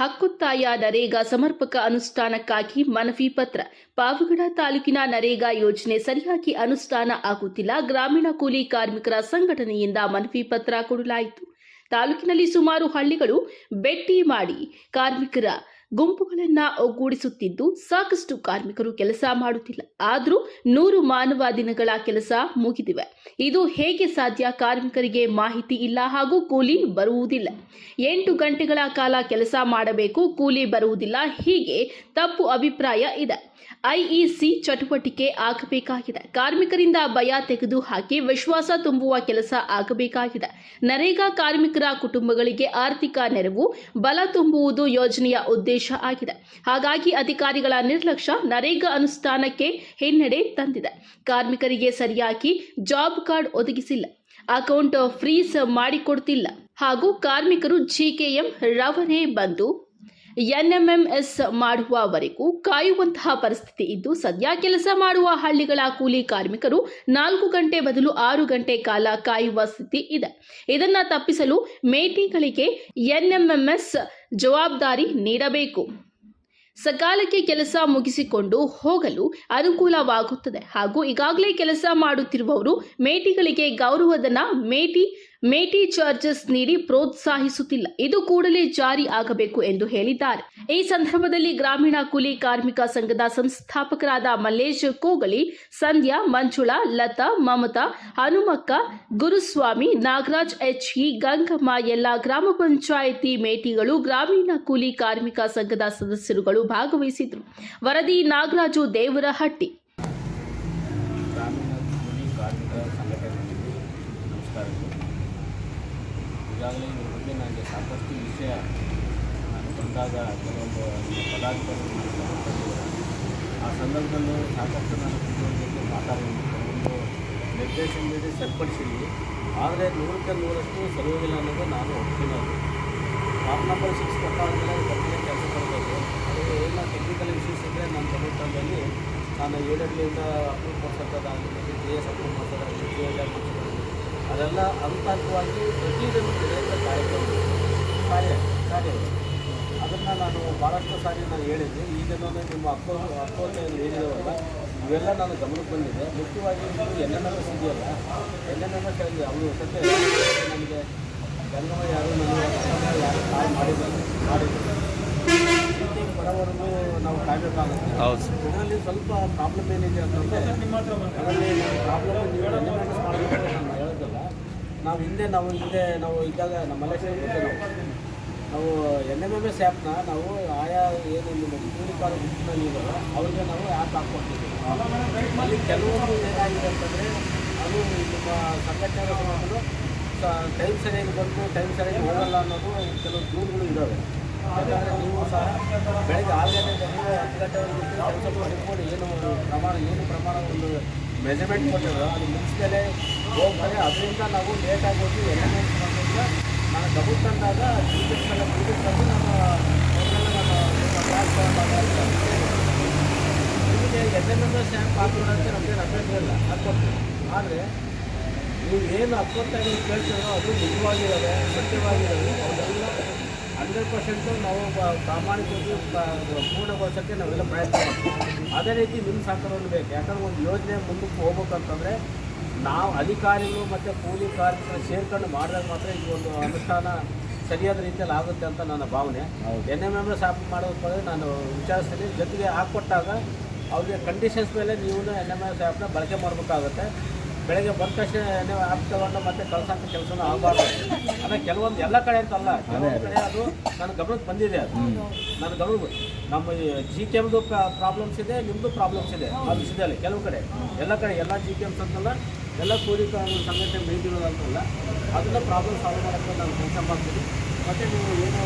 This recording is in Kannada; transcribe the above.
ಹಕ್ಕೊತ್ತಾಯ ನರೇಗಾ ಸಮರ್ಪಕ ಅನುಷ್ಠಾನಕ್ಕಾಗಿ ಮನವಿ ಪತ್ರ. ಪಾವಗಡ ತಾಲೂಕಿನ ನರೇಗಾ ಯೋಜನೆ ಸರಿಯಾಗಿ ಅನುಷ್ಠಾನ ಆಗುತ್ತಿಲ್ಲ. ಗ್ರಾಮೀಣ ಕೂಲಿ ಕಾರ್ಮಿಕರ ಸಂಘಟನೆಯಿಂದ ಮನವಿ ಪತ್ರ ಕೊಡಲಾಯಿತು. ತಾಲೂಕಿನಲ್ಲಿ ಸುಮಾರು ಹಳ್ಳಿಗಳು ಭೇಟಿ ಮಾಡಿ ಕಾರ್ಮಿಕರ ಗುಂಪುಗಳನ್ನ ಒಗ್ಗೂಡಿಸುತ್ತಿದ್ದು ಸಾಕಷ್ಟು ಕಾರ್ಮಿಕರು ಕೆಲಸ ಮಾಡುತ್ತಿಲ್ಲ. ಆದರೂ ನೂರು ಮಾನವ ದಿನಗಳ ಕೆಲಸ ಮುಗಿದಿವೆ. ಇದು ಹೇಗೆ ಸಾಧ್ಯ? ಕಾರ್ಮಿಕರಿಗೆ ಮಾಹಿತಿ ಇಲ್ಲ ಹಾಗೂ ಕೂಲಿ ಬರುವುದಿಲ್ಲ. ಎಂಟು ಗಂಟೆಗಳ ಕಾಲ ಕೆಲಸ ಮಾಡಬೇಕು, ಕೂಲಿ ಬರುವುದಿಲ್ಲ. ಹೀಗೆ ತಪ್ಪು ಅಭಿಪ್ರಾಯ ಇದೆ. ಐಇಸಿ ಚಟುವಟಿಕೆ ಆಗಬೇಕಾಗಿದೆ. ಕಾರ್ಮಿಕರಿಂದ ಭಯ ತೆಗೆದು ಹಾಕಿ ವಿಶ್ವಾಸ ತುಂಬುವ ಕೆಲಸ ಆಗಬೇಕಾಗಿದೆ. ನರೇಗಾ ಕಾರ್ಮಿಕರ ಕುಟುಂಬಗಳಿಗೆ ಆರ್ಥಿಕ ನೆರವು, ಬಲ ತುಂಬುವುದು ಯೋಜನೆಯ ಉದ್ದೇಶ ಆಗಿದೆ. ಹಾಗಾಗಿ ಅಧಿಕಾರಿಗಳ ನಿರ್ಲಕ್ಷ್ಯ ನರೇಗಾ ಅನುಷ್ಠಾನಕ್ಕೆ ಹಿನ್ನಡೆ ತಂದಿದೆ. ಕಾರ್ಮಿಕರಿಗೆ ಸರಿಯಾಗಿ ಜಾಬ್ ಕಾರ್ಡ್ ಒದಗಿಸಿಲ್ಲ. ಅಕೌಂಟ್ ಫ್ರೀಸ್ ಮಾಡಿಕೊಡ್ತಿಲ್ಲ. ಹಾಗೂ ಕಾರ್ಮಿಕರು ಜಿಕೆಎಂ ರವರೇ ಬಂದು ಎನ್ಎಂಎಂಎಸ್ ಮಾಡುವವರೆಗೂ ಕಾಯುವಂತಹ ಪರಿಸ್ಥಿತಿ ಇದ್ದು, ಸದ್ಯ ಕೆಲಸ ಮಾಡುವ ಹಳ್ಳಿಗಳ ಕೂಲಿ ಕಾರ್ಮಿಕರು ನಾಲ್ಕು ಗಂಟೆ ಬದಲು ಆರು ಗಂಟೆ ಕಾಲ ಕಾಯುವ ಸ್ಥಿತಿ ಇದೆ. ಇದನ್ನ ತಪ್ಪಿಸಲು ಮೇಟಿಗಳಿಗೆ ಎನ್ಎಂಎಂಎಸ್ ಜವಾಬ್ದಾರಿ ನೀಡಬೇಕು. ಸಕಾಲಕ್ಕೆ ಕೆಲಸ ಮುಗಿಸಿಕೊಂಡು ಹೋಗಲು ಅನುಕೂಲವಾಗುತ್ತದೆ. ಹಾಗೂ ಈಗಾಗಲೇ ಕೆಲಸ ಮಾಡುತ್ತಿರುವವರು ಮೇಟಿಗಳಿಗೆ ಗೌರವಧನ ಮೇಟಿ ಮೇಟಿ ಚಾರ್ಜಸ್ ನೀಡಿ ಪ್ರೋತ್ಸಾಹಿಸುತ್ತಿಲ್ಲ. ಇದು ಕೂಡಲೇ ಜಾರಿ ಆಗಬೇಕು ಎಂದು ಹೇಳಿದ್ದಾರೆ. ಈ ಸಂದರ್ಭದಲ್ಲಿ ಗ್ರಾಮೀಣ ಕೂಲಿ ಕಾರ್ಮಿಕ ಸಂಘದ ಸಂಸ್ಥಾಪಕರಾದ ಮಲ್ಲೇಶ್ ಕೋಗಳಿ, ಸಂಧ್ಯಾ, ಮಂಜುಳಾ, ಲತಾ, ಮಮತಾ, ಹನುಮಕ್ಕ, ಗುರುಸ್ವಾಮಿ, ನಾಗರಾಜ್ ಎಚ್, ಇ, ಗಂಗಮ್ಮ ಎಲ್ಲ ಗ್ರಾಮ ಪಂಚಾಯಿತಿ ಮೇಟಿಗಳು, ಗ್ರಾಮೀಣ ಕೂಲಿ ಕಾರ್ಮಿಕ ಸಂಘದ ಸದಸ್ಯರುಗಳು ಭಾಗವಹಿಸಿದ್ರು ವರದಿ ನಾಗರಾಜು ದೇವರಹಟ್ಟಿ ಗ್ರಾಮೀಣ ಕೂಲಿ ಕಾರ್ಮಿಕರ ಸಂಘಟನೆಯಲ್ಲಿ ನಮಸ್ಕಾರಗಳು ಈಗಾಗಲೇ ಇದ್ರ ಬಗ್ಗೆ ನನಗೆ ಸಾಕಷ್ಟು ವಿಷಯ ನಾನು ಬಂದಾಗ ಕೆಲವೊಂದು ಪದಾರ್ಥಗಳು. ಆ ಸಂದರ್ಭದಲ್ಲೂ ಸಾಕಷ್ಟು ನಾನು ಕುಟುಂಬಕ್ಕೆ ಮಾತಾಡಿದ್ದೀನಿ. ಕೆಲವೊಂದು ನಿರ್ದೇಶನ ನೀಡಿ ಸರಿಪಡಿಸಿದ್ವಿ ಆದರೆ ನೂರಕ್ಕೆ ನೂರಷ್ಟು ಸರಿಯೋದಿಲ್ಲ ಅನ್ನೋದು ನಾನು ಒಪ್ಪಿನದು ಫಾರ್ಮ್ ನಂಬರ್ ಸಿಕ್ಸ್ ಕೊಟ್ಟಾದ್ಮೇಲೆ ಕಂಪ್ನಿ ಕೆಲಸ ಮಾಡಬೇಕು ಅದು ಏನೋ ಟೆಕ್ನಿಕಲ್ ಇಶ್ಯೂಸ್ ಇದ್ದರೆ ನಮ್ಮ ಗಮನದಲ್ಲಿ ನಾನು ಏಳರಿಂದ ಅಪ್ರೂವ್ ಮಾಡ್ಸೋದಾಗಿರ್ಬೋದು ಜಿ ಎಸ್ ಅಪ್ರೂವ್ ಮಾಡ್ಸೋದಾಗಿರ್ಬೋದು ಜಿ ಎಲ್ ಅದೆಲ್ಲ ಹಂತ ಹಂತವಾಗಿ ಪ್ರತಿದಿನ ನಡೆಯುವಂಥ ಕಾರ್ಯಕ್ರಮ. ಕಾರ್ಯ ಕಾರ್ಯ. ಅದನ್ನು ನಾನು ಭಾಳಷ್ಟು ಸಾರಿ ನಾನು ಹೇಳಿದ್ದೆ. ನಾನು ನಿಮ್ಮ ಅಪ್ಪ ಅಪ್ಪೋಚೆಯಲ್ಲಿ ಹೇಳಿದವಲ್ಲ ಇವೆಲ್ಲ ನಾನು ಗಮನಕ್ಕೆ ಬಂದಿದೆ. ಮುಖ್ಯವಾಗಿ ಎನ್ ಎನ್ ಎಸ್ ಇದೆಯಲ್ಲ ಎನ್ ಎನ್ ಎಸ್ ಅವರು ಸತ್ಯ ನಮಗೆ ಗಂಗಮ್ಮ ಯಾರು ನನಗೆ ಯಾರು ಕಾಯ್ ಮಾಡಿದ್ದಾರೆ ಮಾಡಿದ್ದಾರೆ ಬಡವರೆಗೂ ಬಡವರಿಗೂ ನಾವು ಕಾಯಬೇಕಾಗುತ್ತೆ. ಇದರಲ್ಲಿ ಸ್ವಲ್ಪ ಪ್ರಾಬ್ಲಮ್ ಏನಿದೆ ಅಂತಂದರೆ ಅದರಲ್ಲಿ ಪ್ರಾಬ್ಲಮ್ ನೀವು ಎನ್ ಎನ್ ಎಸ್ ಹೇಳೋದಲ್ಲ ನಾವು ಹಿಂದೆ ನಾವು ಹಿಂದೆ, ನಾವು ಇದ್ದಾಗ ನಮ್ಮ ಗೊತ್ತೆ ನಾವು ಎನ್ ಎಂ ಎಂ ಎಸ್ ಆ್ಯಪ್ನ ನಾವು ಆಯಾ ಏನು ಗುಂಪಿನಲ್ಲಿ ಇದ್ದಾರೆ, ಅವ್ರಿಗೆ ನಾವು ಆ್ಯಪ್ ಹಾಕ್ಕೊಡ್ತೀವಿ ಅಲ್ಲಿ ಕೆಲವೊಂದು ಏನಾಗಿದೆ ಅಂತಂದರೆ, ಅದು ನಿಮ್ಮ ಸಂಘಟನೆಗಳು ಟೈಮ್ ಸರಿಯಾಗಿ ಬಂದು ಟೈಮ್ ಸರಿಯಾಗಿ ಹೋಗಲ್ಲ ಅನ್ನೋದು ಕೆಲವು ದೂರುಗಳು ಇದ್ದಾವೆ. ನೀವು ಸಹ ಬೆಳಗ್ಗೆ ಆರು ಗಂಟೆ ಬಂದು ಹತ್ತು ಗಂಟೆವರೆಗೂ ಮಾಡಿಕೊಂಡು ಏನು ಪ್ರಮಾಣ ಏನು ಪ್ರಮಾಣ ಒಂದು ಮೆಜರ್ಮೆಂಟ್ ಕೊಟ್ಟಿದ್ರು ಅದು ಮುಗಿಸ್ಮೇಲೆ ಹೋಗ್ತಾರೆ ಅದರಿಂದ ನಾವು ಲೇಟಾಗಿ ಹೋಗಿ ಎಲ್ಲ ಮಾಡೋದ್ರಿಂದ ನಾನು ಡಬಲ್ ತಂದಾಗ ಟೀಚರ್ಸ್ ಎಲ್ಲ ಟೀಚರ್ಸ್ ತಂದು ನಮ್ಮ ನಿಮಗೆ ಎನ್ ಎನ್ ಎಸ್ ಆ್ಯಪ್ ಹಾಕೋದಂತ ನಮಗೆ ಅಭ್ಯರ್ಥಿ ಇಲ್ಲ ಹಾಕ್ಕೊಡ್ತೀವಿ ಆದರೆ ನೀವು ಏನು ಹತ್ತೊತ್ತಾಗಿ ಕೇಳ್ತೀರೋ ಅದು ನಿಜವಾಗಿದ್ದಾವೆ ಸತ್ಯವಾಗಿದ್ದಾವೆ ಅವೆಲ್ಲ ಹಂಡ್ರೆಡ್ ಪರ್ಸೆಂಟು ನಾವು ಬ- ಪ್ರಾಮಾಣಿಕವಾಗಿ ಪೂರ್ಣಗೊಳಿಸೋಕ್ಕೆ ನಾವೆಲ್ಲ ಪ್ರಯತ್ನ ಮಾಡ್ತೀವಿ. ಅದೇ ರೀತಿ ನಿಮ್ಮ ಸಹಕಾರವನ್ನು ಬೇಕು. ಯಾಕಂದ್ರೆ ಒಂದು ಯೋಜನೆ ಮುಂದಕ್ಕೆ ಹೋಗ್ಬೇಕಂತಂದರೆ ನಾವು ಅಧಿಕಾರಿಗಳು ಮತ್ತು ಕೂಲಿ ಕಾರ್ಮಿಕರು ಸೇರ್ಕೊಂಡು ಮಾಡಿದಾಗ ಮಾತ್ರ ಈ ಒಂದು ಅನುಷ್ಠಾನ ಸರಿಯಾದ ರೀತಿಯಲ್ಲಿ ಆಗುತ್ತೆ ಅಂತ ನನ್ನ ಭಾವನೆ. N M M S app ಮಾಡೋದಕ್ಕೆ ನಾನು ವಿಚಾರಿಸ್ತೀನಿ. ಜೊತೆಗೆ ಹಾಕ್ಕೊಟ್ಟಾಗ ಅವ್ರಿಗೆ ಕಂಡೀಷನ್ಸ್ ಮೇಲೆ ನೀವು ಎನ್ ಎಂ ಎಸ್ ಆ್ಯಪ್ನ ಬಳಕೆ ಮಾಡಬೇಕಾಗುತ್ತೆ. ಬೆಳಗ್ಗೆ ಬಂದ ತಕ್ಷಣ ಆ್ಯಪ್ ತಗೊಂಡು ಮತ್ತೆ ಕಳ್ಸೋಂಥ ಕೆಲಸನೂ ಆಗಬಾರ್ದು. ಅಂದರೆ ಕೆಲವೊಂದು ಎಲ್ಲ ಕಡೆ ಅಂತಲ್ಲ ಕೆಲವೊಂದು ಕಡೆ ಅದು ನನ್ನ ಗಮನಕ್ಕೆ ಬಂದಿದೆ ಅದು. ನನ್ನ ಗಮನ ನಮ್ಮ ಜಿ ಕೆ ಎಮ್ದು ಪ್ರಾಬ್ಲಮ್ಸ್ ಇದೆ ನಿಮ್ಮದು ಪ್ರಾಬ್ಲಮ್ಸ್ ಇದೆ. ಆ ವಿಷಯದಲ್ಲಿ ಕೆಲವು ಕಡೆ. ಎಲ್ಲ ಕಡೆ ಎಲ್ಲ ಜಿ ಕೆ ಎಮ್ಸ್ ಅಂತಲ್ಲ ಎಲ್ಲ ಕೂಲಿ ಸಂಘಟನೆ ಮೀಟಿಂಗ್ ಅಂತಲ್ಲ ಅದನ್ನ ಪ್ರಾಬ್ಲಮ್ ಸಾಲ್ವ್ ಮಾಡೋಕ್ಕೆ ನಾನು ಕೆಲಸ ಮಾಡ್ತೀನಿ. ಮತ್ತು ನೀವು ಏನು